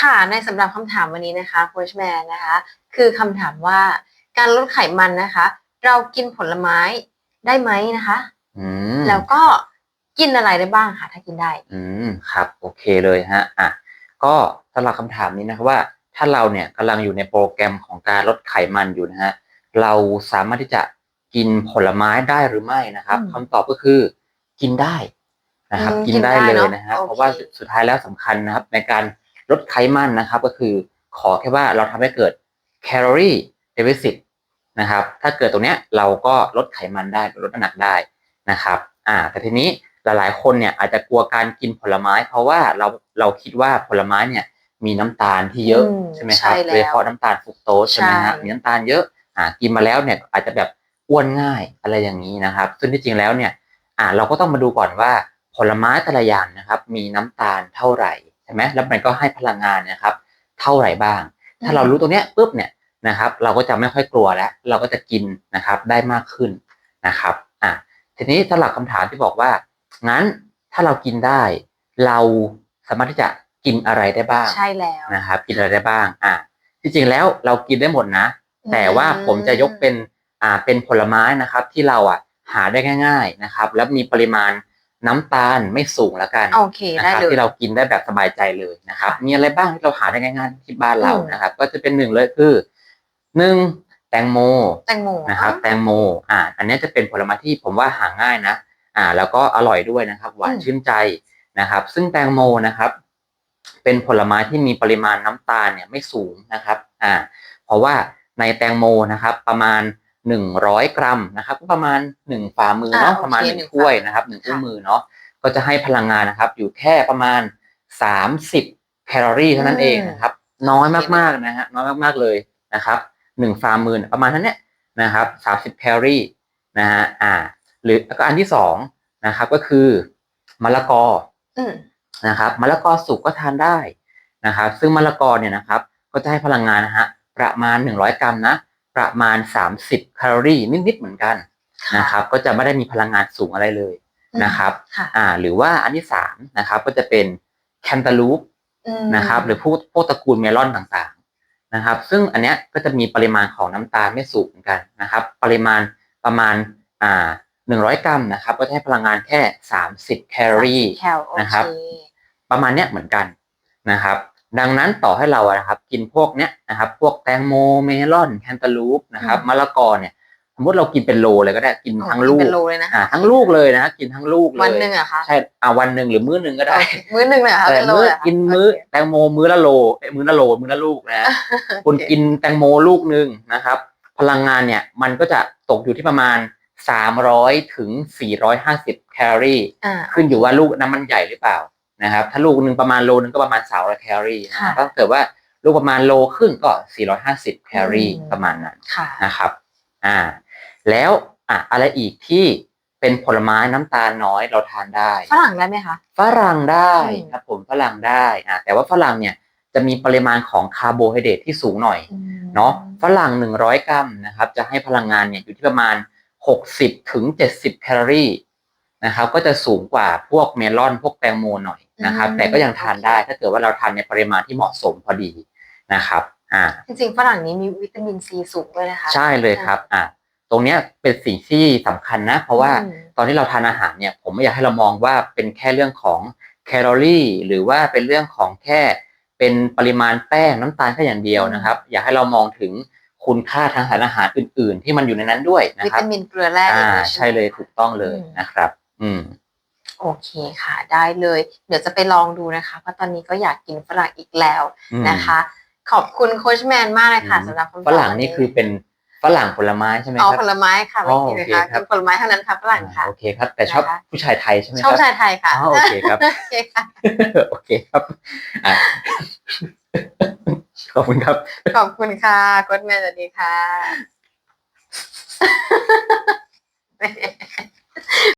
ค่ะในสำหรับคำถามวันนี้นะคะโคชแมนนะคะ คือคำถามว่าการลดไขมันนะคะ เรากินผลไม้ได้ไหมนะคะ อืมแล้วก็กินอะไรได้บ้างค่ะถ้ากินได้ อืมครับ โอเคเลยฮะอะก็สำหรับคำถามนี้นะครับว่า ถ้าเราเนี่ยกำลังอยู่ในโปรแกรมของการลดไขมันอยู่นะฮะเราสามารถที่จะกินผลไม้ได้หรือไม่นะครับอืมคำตอบก็คือกินได้นะครับ อืมกินได้กินได้เลยเนอะนะฮะโอเค เพราะว่าสุดท้ายแล้วสำคัญนะครับ ในการ ลดไขมันนะครับ ก็คือขอแค่ว่าเราทำให้เกิดแคลอรี่เด i ิ i นะครับ ถ้าเกิดตรงเนี้ยเราก็ลดไขมันได้ลดน้ำหนักได้นะครับอ่าแต่ทีนี้หลายๆคนเนี่ยอาจจะกลัวการกินผลไม้ เพราะว่าเราเราคิดว่าผลไม้เนี่ยมีน้ำตาลที่เยอะอืมใช่ไหมครับใช่แล้วโดยเฉพาะน้ำตาลฟรุกโตสใช่ไหมฮะใช่มีน้ำตาลเยอะอ่ากินมาแล้วเนี่ยอาจจะแบบอ้วนง่ายอะไรอย่างนี้นะครับ ซึ่งที่จริงแล้วเนี่ยอ่าเราก็ต้องมาดูก่อนว่าผลไม้แต่ละอย่างนะครับ มีน้ำตาลเท่าไหร่ ใช่ไหมแล้วมันก็ให้พลังงานเนะครับ เท่าไหร่บ้าง ถ้าเรารู้ตรงเนี้ยปุ๊บเนี่ยนะครับ เราก็จะไม่ค่อยกลัวแล้ว เราก็จะกินนะครับได้มากขึ้นนะครับอะทีนี้สำหรับคำถามที่บอกว่างั้นถ้าเรากินได้ เราสามารถที่จะกินอะไรได้บ้าง ใช่แล้วนะครับ กินอะไรได้บ้าง อะที่จริงแล้วเรากินได้หมดนะ แต่ว่าผมจะยกเป็นอ่าเป็นผลไม้นะครับ ที่เราอะหาได้ง่าย ๆนะครับ แล้วมีปริมาณ น้ำตาลไม่สูงแล้วกันโอเคนะได้ครับเลยที่เรากินได้แบบสบายใจเลยนะครับ มีอะไรบ้างที่เราหาได้ง่ายๆที่บ้านเราอืมนะครับ ก็จะเป็นหนึ่งเลยคือหนึ่งแตงโมแตงโมนะครับ แตงโม อ่า อันนี้จะเป็นผลไม้ที่ผมว่าหาง่ายนะ อ่า แล้วก็อร่อยด้วยนะครับ หวานชื่นใจนะครับ ซึ่งแตงโมนะครับ เป็นผลไม้ที่มีปริมาณน้ำตาลเนี่ยไม่สูงนะครับ อ่า เพราะว่าในแตงโมนะครับ ประมาณ หนึ่งร้อยกรัมนะครับก็ประมาณหนึ่งฝ่ามือเนาะอ่าโอเคประมาณหนึ่หนึ่งงถ้วยฝ่ามือนะครับหนึ่งค่ะอุ้งมือเนาะก็จะให้พลังงานนะครับ อยู่แค่ประมาณสามสิบแคลอรี่เท่านั้นเองนะครับ น้อยมากๆนะฮะน้อยมากๆเลยนะครับหนึ่งฝ่ามือประมาณนั้นเนี่ยนะครับสามสิบแคลอรี่นะฮะอ่า หรือแล้วก็อันที่สองนะครับก็คือมะละกออืมนะครับมะละกอสุกก็ทานได้นะครับ ซึ่งมะละกอเนี่ยนะครับ ก็จะให้พลังงานนะฮะประมาณ 100 กรัมนะ ประมาณ 30แคลอรี่นิดๆเหมือนกันนะครับ ก็จะไม่ได้มีพลังงานสูงอะไรเลยนะครับค่ะอ่าหรือว่าอันที่สามนะครับก็จะเป็นแคนตาลูปอืมนะครับหรือพวกพวกตระกูลเมลอนต่างๆนะครับ ซึ่งอันเนี้ยก็จะมีปริมาณของน้ำตาลไม่สูงเหมือนกันนะครับ ปริมาณประมาณอ่า100กรัมนะครับ ก็จะให้พลังงานแค่30แคลอรี่แคลโอนะครับเคประมาณเนี้ยเหมือนกันนะครับ ดังนั้นต่อให้เราอะนะครับ กินพวกเนี้ยนะครับ พวกแตงโมเมลอนแคนตาลูปนะครับมะละกอเนี่ยสมมติเรากินเป็นโลเลยก็ได้กินทั้งลูกเป็นโลเลยนะอ่าทั้งลูกเลยนะกินทั้งลูกเลยวันหนึ่งเหรอะคะใช่อ่าวันหนึ่งหรือมื้อหนึ่งก็ได้โอเคมื้อหนึ่งเลยเหรอคะแต่เป็นโลมื้อเลยเหรคะกินมื้อโเคแตงโมมื้อละโลเอ้ยมื้อละโลมื้อละลูกนะคุณกินแตงโมลูกหนึ่งนะครับ พลังงานเนี่ยมันก็จะตกอยู่ที่ประมาณ 300ถึง450 แคลอรี่ อ่า ขึ้นอยู่ว่าลูกนั้นมันใหญ่หรือเปล่า นะครับ ถ้าลูกหนึ่งประมาณโลนึงก็ประมาณ300แคลอรี่นะค่ะถ้าเกิดว่าลูกประมาณโลครึ่งก็450แคลอรี่อืมประมาณนั้นค่ะนะครับอ่าแล้วอะอะไรอีกที่เป็นผลไม้น้ำตาลน้อยเราทานได้ ฝรั่งได้ไหมคะ ฝรั่งได้อืมครับผมฝรั่งได้อ่าแต่ว่าฝรั่งเนี่ยจะมีปริมาณของคาร์โบไฮเดรตที่สูงหน่อยอืมเนาะฝรั่ง 100 กรัมนะครับ จะให้พลังงานเนี่ยอยู่ที่ประมาณ 60ถึง70 แคลอรี่ นะครับ ก็จะสูงกว่าพวกเมลอนพวกแตงโมหน่อยนะครับ แต่ก็ยังทานได้ถ้าเกิดว่าเราทานในปริมาณที่เหมาะสมพอดีนะครับอ่าจริงๆฝรั่งนี้มีวิตามินซีสูงด้วยนะคะใช่เลยครับอ่าตรงเนี้ยเป็นสิ่งที่สำคัญนะ เพราะว่าอืมตอนที่เราทานอาหารเนี่ยผมไม่อยากให้เรามองว่าเป็นแค่เรื่องของแคลอรี่หรือว่าเป็นเรื่องของแค่เป็นปริมาณแป้งน้ำตาลแค่อย่างเดียวนะครับ อยากให้เรามองถึงคุณค่าทางสารอาหารอื่น ๆ ที่มันอยู่ในนั้นด้วยนะวิครับตามินเกลือแร่อ่าด้วยใช่เลยถูกต้องเลยอืมนะครับ อืม โอเคค่ะ ได้เลย เดี๋ยวจะไปลองดูนะคะ เพราะตอนนี้ก็อยากกินฝรั่งอีกแล้วอืม นะคะ ขอบคุณโคชแมนมากเลยค่ะอืมสำหรับคำตอบฝรั่งนี่คือเป็นฝรั่งผลไม้ใช่ไหมอ๋อครับ ผลไม้ค่ะไม่กินอ๋อโอนะเคคะครักิบนผลไม้เท่านั้นค่ะฝรั่งค่ะ อ่าโอเคครับ แต่ชอบนะคะ ผู้ชายไทยใช่ไหมชคอบรับชายไทยค่ะอ๋อโอเคครับ โอเคค่ะ โอเคครับอะขอบคุณครับ ขอบคุณค่ะโคชแมนสวัสดีค่ะ